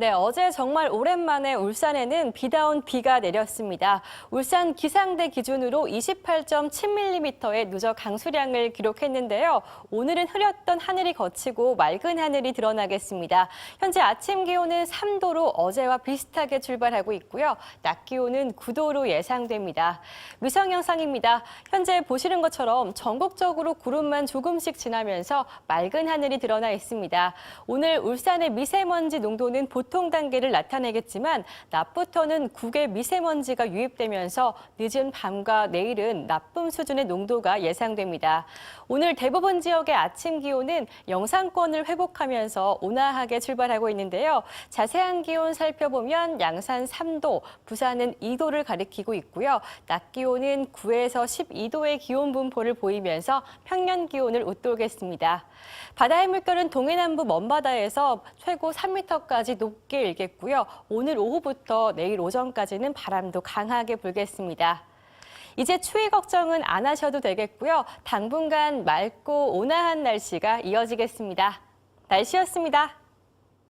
네, 어제 정말 오랜만에 울산에는 비다운 비가 내렸습니다. 울산 기상대 기준으로 28.7mm의 누적 강수량을 기록했는데요. 오늘은 흐렸던 하늘이 거치고 맑은 하늘이 드러나겠습니다. 현재 아침 기온은 3도로 어제와 비슷하게 출발하고 있고요. 낮 기온은 9도로 예상됩니다. 위성 영상입니다. 현재 보시는 것처럼 전국적으로 구름만 조금씩 지나면서 맑은 하늘이 드러나 있습니다. 오늘 울산의 미세먼지 농도는 보통 단계를 나타내겠지만 낮부터는 국외 미세먼지가 유입되면서 늦은 밤과 내일은 나쁨 수준의 농도가 예상됩니다. 오늘 대부분 지역의 아침 기온은 영상권을 회복하면서 온화하게 출발하고 있는데요. 자세한 기온 살펴보면 양산 3도, 부산은 2도를 가리키고 있고요. 낮 기온은 9에서 12도의 기온 분포를 보이면서 평년 기온을 웃돌겠습니다. 바다의 물결은 동해남부 먼바다에서 최고 3m까지 높게 일겠고요. 오늘 오후부터 내일 오전까지는 바람도 강하게 불겠습니다. 이제 추위 걱정은 안 하셔도 되겠고요. 당분간 맑고 온화한 날씨가 이어지겠습니다. 날씨였습니다.